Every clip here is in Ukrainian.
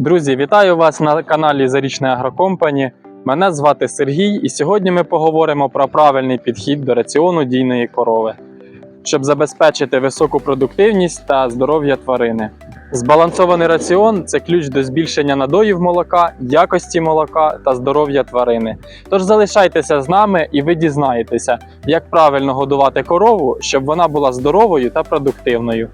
Друзі, вітаю вас на каналі Зарічна Агрокомпані. Мене звати Сергій, і сьогодні ми поговоримо про правильний підхід до раціону дійної корови, щоб забезпечити високу продуктивність та здоров'я тварини. Збалансований раціон це ключ до збільшення надоїв молока, якості молока та здоров'я тварини. Тож залишайтеся з нами і ви дізнаєтеся, як правильно годувати корову, щоб вона була здоровою та продуктивною.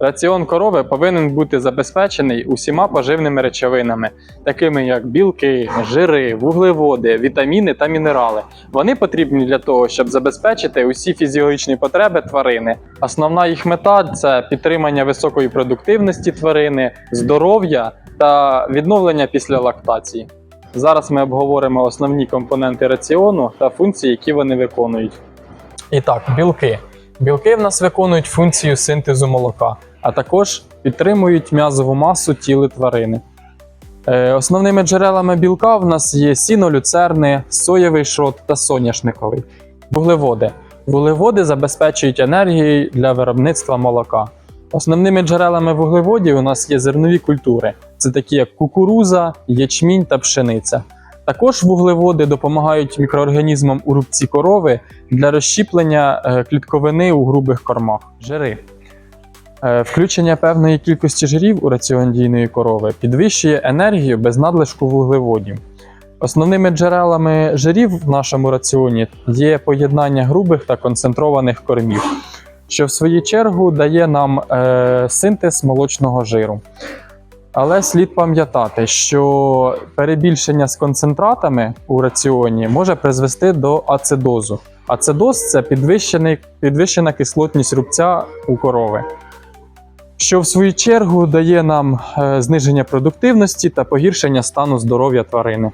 Раціон корови повинен бути забезпечений усіма поживними речовинами, такими як білки, жири, вуглеводи, вітаміни та мінерали. Вони потрібні для того, щоб забезпечити усі фізіологічні потреби тварини. Основна їх мета це підтримання високої продуктивності тварини, здоров'я та відновлення після лактації. Зараз ми обговоримо основні компоненти раціону та функції, які вони виконують. І так, білки. Білки в нас виконують функцію синтезу молока, а також підтримують м'язову масу тіли тварини. Е, Основними джерелами білка в нас є сіно, люцерни, соєвий шрот та соняшниковий. Вуглеводи. Вуглеводи забезпечують енергією для виробництва молока. Основними джерелами вуглеводів у нас є зернові культури. Це такі як кукуруза, ячмінь та пшениця. Також вуглеводи допомагають мікроорганізмам у рубці корови для розщіплення е, клітковини у грубих кормах. Жири. Е, Включення певної кількості жирів у раціон дійної корови підвищує енергію без надлишку вуглеводів. Основними джерелами жирів в нашому раціоні є поєднання грубих та концентрованих кормів, що в свою чергу дає нам е, синтез молочного жиру. Але слід пам'ятати, що перебільшення з концентратами у раціоні може призвести до ацидозу. Ацидоз це підвищена кислотність рубця у корови, що в свою чергу дає нам е, зниження продуктивності та погіршення стану здоров'я тварини.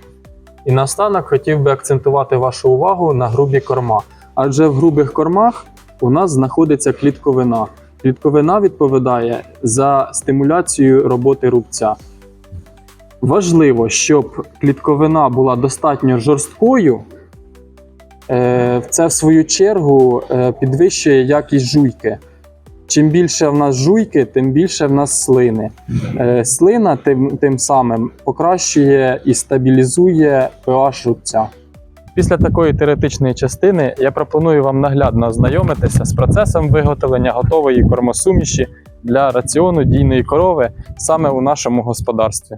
І наостанок хотів би акцентувати вашу увагу на грубі корма. Адже в грубих кормах у нас знаходиться клітковина. Клітковина відповідає за стимуляцію роботи рубця. Важливо, щоб клітковина була достатньо жорсткою. Е, Це, в свою чергу, е, підвищує якість жуйки. Чим більше в нас жуйки, тим більше в нас слини. Е, Слина тим, тим самим покращує і стабілізує pH рубця. Після такої теоретичної частини я пропоную вам наглядно ознайомитися з процесом виготовлення готової кормосуміші для раціону дійної корови саме у нашому господарстві.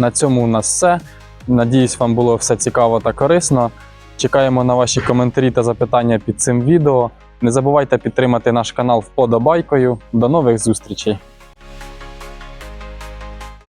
На цьому у нас все. Надіюсь, вам було все цікаво та корисно. Чекаємо на ваші коментарі та запитання під цим відео. Не забувайте підтримати наш канал вподобайкою. До нових зустрічей!